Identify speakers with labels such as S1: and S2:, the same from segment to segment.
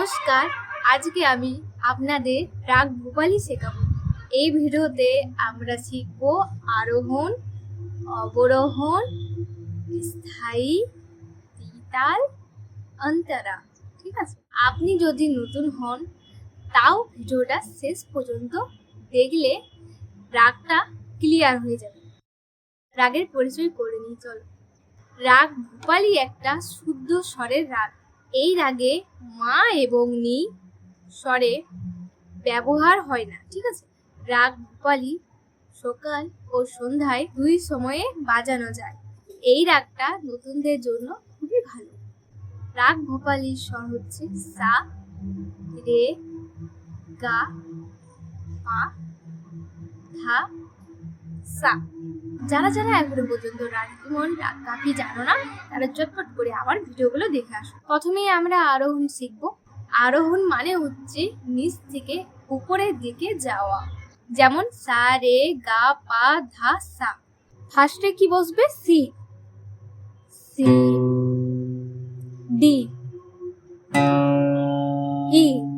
S1: নমস্কার, আজকে আমি আপনাদের রাগ ভোপালি শেখাবো। এই ভিডিওতে আমরা শিখব আরোহণ, অবরোহণ, স্থায়ী তিতাল অন্তরা, ঠিক আছে? আপনি যদি নতুন হন, তাও ভিডিওটা শেষ পর্যন্ত দেখলে রাগটা ক্লিয়ার হয়ে যাবে। রাগের পরিচয় করে নিই, চলো। রাগ ভূপালি একটা শুদ্ধ স্বরের রাগ। এই রাগে মা এবং নি স্বরে ব্যবহার হয় না, ঠিক আছে? রাগ ভূপালি সকাল ও সন্ধ্যায় দুই সময়ে বাজানো যায়। এই রাগটা নতুনদের জন্য খুবই ভালো। রাগ ভোপালির স্বর হচ্ছে সা, রে, গা, পা, ধা সা যারা যারা এখনও পর্যন্ত রাগমন রাগ কাফি জানো না, তারা চটপট করে আমার ভিডিওগুলো দেখে আসো। প্রথমেই আমরা আরোহণ শিখব। আরোহণ মানে হচ্ছে নিচ থেকে উপরের দিকে যাওয়া। যেমন সা, রে, গা, পা, ধা, সা। ফার্স্টে কি বসবে? সি। সি। ডি। ই।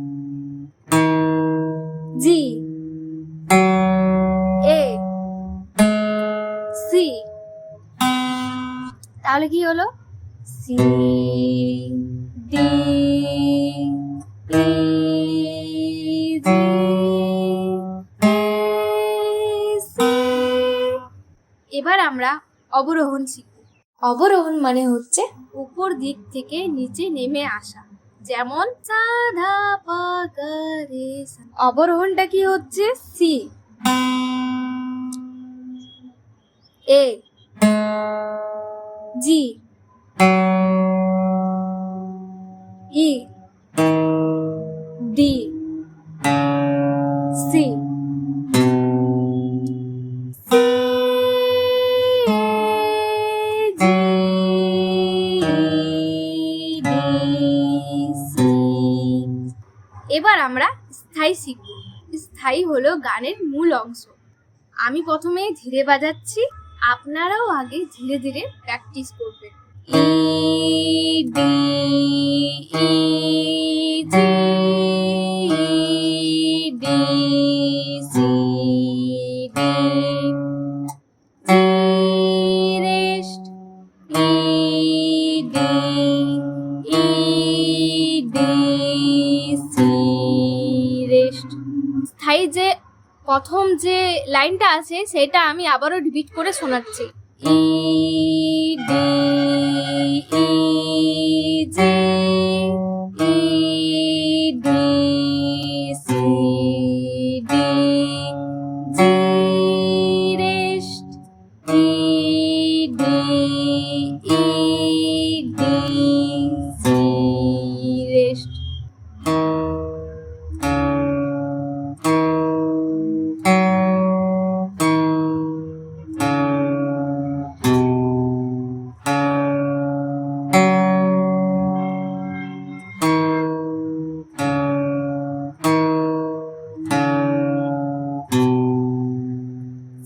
S1: তাহলে কি হলো? সি, ডি এবার আমরা অবরোহণ শিখব। অবরোহণ মানে হচ্ছে উপর দিক থেকে নিচে নেমে আসা। যেমন সাধা পাগারে অবরোহণটা কি হচ্ছে? C. A. G. E. D. C. এবার আমরা স্থায়ী শিখব। স্থায়ী হলো গানের মূল অংশ। আমি প্রথমে ধীরে বাজাচ্ছি। আপনারাও আগে ধীরে ধীরে প্র্যাকটিস করবেন। E D E G D C D E C rest স্থায়ী যে প্রথম যে লাইনটা আছে সেটা আমি আবারও রিপিট করে শোনাচ্ছি। E D E.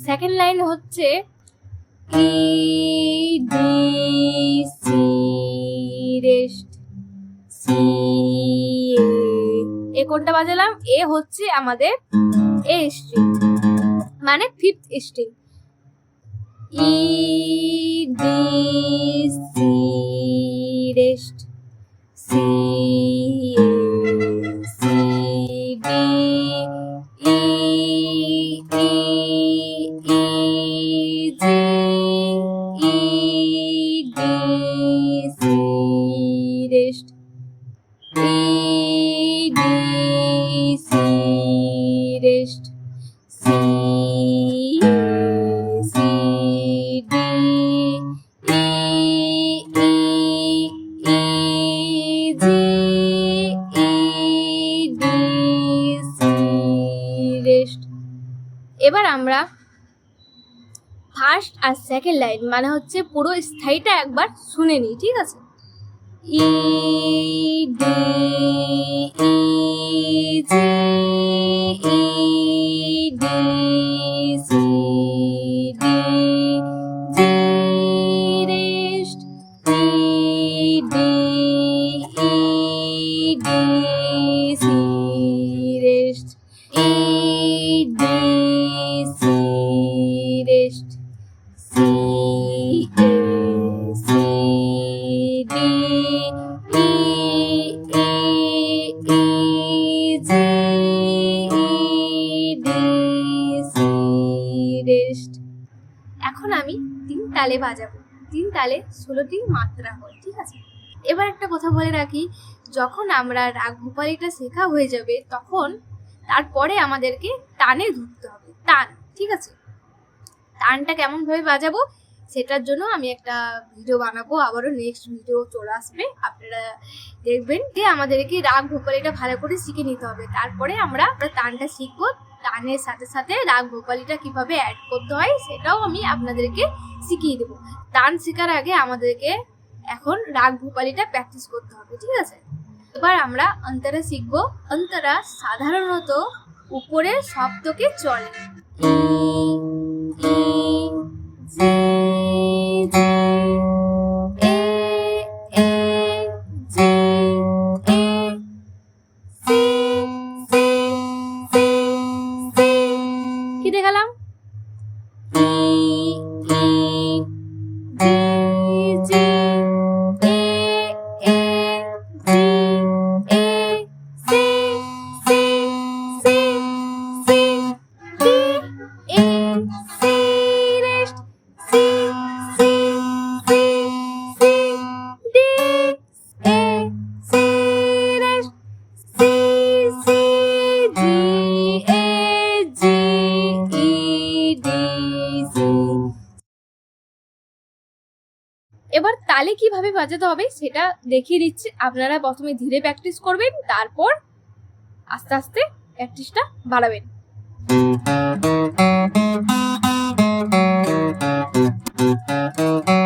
S1: Second line হচ্ছে E D C rest C A কোনটা বাজালাম? এ হচ্ছে আমাদের এ স্ট্রিং মানে fifth string E D C rest C C D E E আমরা ফার্স্ট আর সেকেন্ড লাইন মানে হচ্ছে পুরো স্থায়ীটা একবার শুনে নিই, ঠিক আছে? E, D, E, G, E, D C D. এখন আমি তিন তালে বাজাবো। তিন তালে ষোলোটি মাত্রা হয়, ঠিক আছে? এবার একটা কথা বলে রাখি, যখন আমরা রাগ ভোপালিটা শেখা হয়ে যাবে, তখন তারপরে আমাদেরকে টানে ধরতে হবে টান ঠিক আছে? টানটা কেমনভাবে বাজাবো, সেটার জন্য আমি একটা ভিডিও বানাবো, আবারও নেক্সট ভিডিও চলে আসবে, আপনারা দেখবেন যে আমাদেরকে রাগ ভোপালিটা ভালো করে শিখে নিতে হবে, তারপরে আমরা আমরা টানটা শিখব টানের সাথে সাথে রাগ ভোপালিটা কীভাবে অ্যাড করতে হয় সেটাও আমি আপনাদেরকে শিখিয়ে দেবো। গান শেখার আগে আমাদেরকে এখন রাগ ভোপালিটা প্র্যাকটিস করতে হবে, ঠিক আছে? এবার আমরা অন্তরা শিখব। অন্তরা সাধারণত উপরে শব্দকে চলে। জি, এবার তালে কীভাবে বাজাতে হবে সেটা দেখিয়ে দিচ্ছি। আপনারা প্রথমে ধীরে প্র্যাকটিস করবেন, তারপর আস্তে আস্তে প্র্যাকটিসটা বাড়াবেন।
S2: Thank